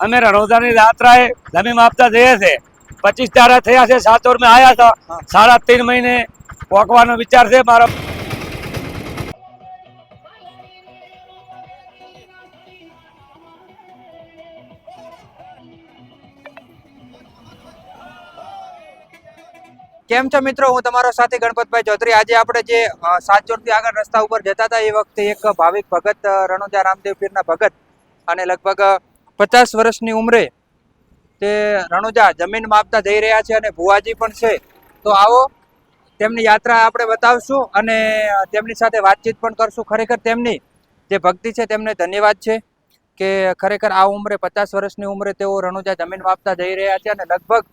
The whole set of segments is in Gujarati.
અમે રણોદાની યાત્રાએ જમીન આપતા જઈએ છે. પચીસ તારા થયા છે સાતોર મેં આયા હતા. સાડા ત્રણ મહિને પોકવાનો વિચાર છે મારો. કેમ છો મિત્રો? હું તમારો સાથી ગણપતભાઈ ચૌધરી. આજે આપણે જે અ, સાતજોડથી આગળ રસ્તા ઉપર જતા હતા એ વખતે એક ભાવિક ભગત રણોજા રામદેવ પીરના ભગત અને લગભગ પચાસ વર્ષની ઉંમરે તે રણુજા જમીન માપતા જઈ રહ્યા છે અને ભુવાજી પણ છે. તો આવો, તેમની યાત્રા આપણે બતાવશું અને તેમની સાથે વાતચીત પણ કરશું. ખરેખર તેમની જે ભક્તિ છે તેમને ધન્યવાદ છે કે ખરેખર આ ઉંમરે, પચાસ વર્ષની ઉંમરે તેઓ રણુજા જમીન માપતા જઈ રહ્યા છે અને લગભગ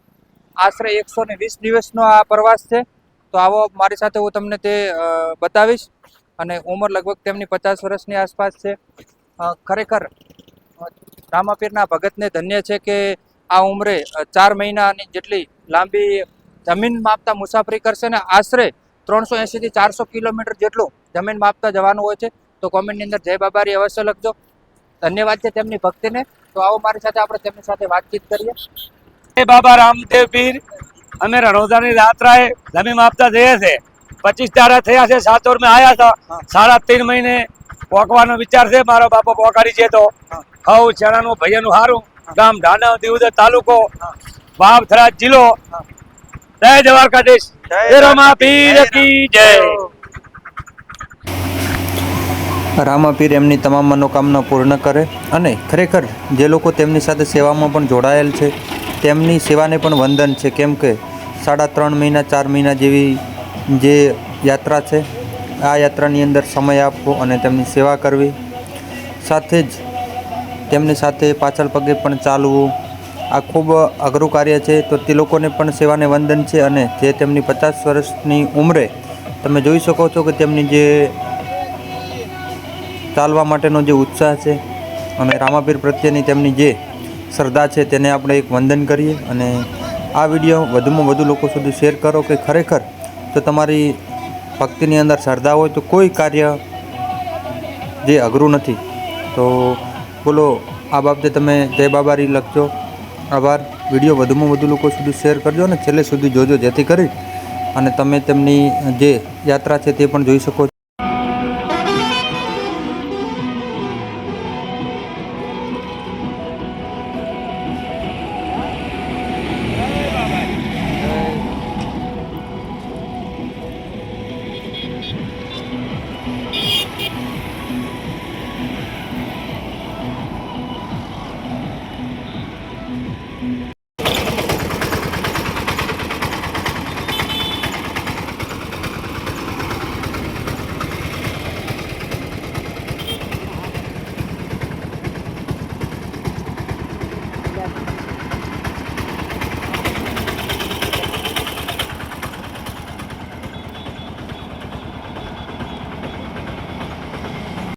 આશરે એકસો ને વીસ દિવસનો આ પ્રવાસ છે. તો આવો, મારી સાથે હું તમને તે બતાવીશ અને ઉંમર લગભગ તેમની પચાસ વર્ષની આસપાસ છે. ખરેખર રામાપીરના ભગતને ધન્ય છે કે આ ઉંમરે ચાર મહિનાની જેટલી લાંબી જમીન માપતા મુસાફરી કરશે ને આશરે ત્રણસો એંશીથી ચારસો કિલોમીટર જેટલું જમીન માપતા જવાનું હોય છે. તો કોમેન્ટની અંદર જય બાબારી અવશ્ય લખજો. ધન્યવાદ છે તેમની ભક્તિને. તો આવો મારી સાથે આપણે તેમની સાથે વાતચીત કરીએ. જય બાબા રામદેવ પીર. અમે રોજાની યાત્રાએ જમીન માપતા જઈએ છે. પચીસ તારા થયા છે સાતોર મેં આયા હતા. સાડા ત્રણ મહિને પોકવાનો વિચાર છે મારો બાપો પોકારી છે તો. હવ ચણાનું ભૈયાનું હારું. ગામ ઢાના દિવદર તાલુકો. વાવ જિલ્લો. જય દ્વારકાધીશ. જય જય રમા પીર કી જય. રામાપીર એમની તમામ મનોકામના પૂર્ણ કરે અને ખરેખર જે લોકો તેમની સાથે સેવામાં પણ જોડાયેલ છે તેમની સેવાને પણ વંદન છે. કેમ કે સાડા ત્રણ મહિના ચાર મહિના જેવી જે યાત્રા છે આ યાત્રાની અંદર સમય આપવો અને તેમની સેવા કરવી. સાથે જ તેમની સાથે પાછળ પગે પણ ચાલવું, આ ખૂબ અઘરું કાર્ય છે. તો તે લોકોને પણ સેવાને વંદન છે અને જે તેમની પચાસ વર્ષની ઉંમરે તમે જોઈ શકો છો કે તેમની જે ચાલવા માટેનો જે ઉત્સાહ છે અને રામાપીર પ્રત્યેની તેમની જે શ્રદ્ધા છે તેને આપણે એક વંદન કરીએ અને આ વીડિયો વધુમાં વધુ લોકો સુધી શેર કરો કે ખરેખર જો તમારી ભક્તિની અંદર શ્રદ્ધા હોય તો કોઈ કાર્ય જે અઘરું નથી. તો બોલો, આ બાબતે તમે જય બાબારી લખજો. આભાર. વીડિયો વધુમાં વધુ લોકો સુધી શેર કરજો અને છેલ્લે સુધી જોજો જેથી કરી અને તમે તેમની જે યાત્રા છે તે પણ જોઈ શકો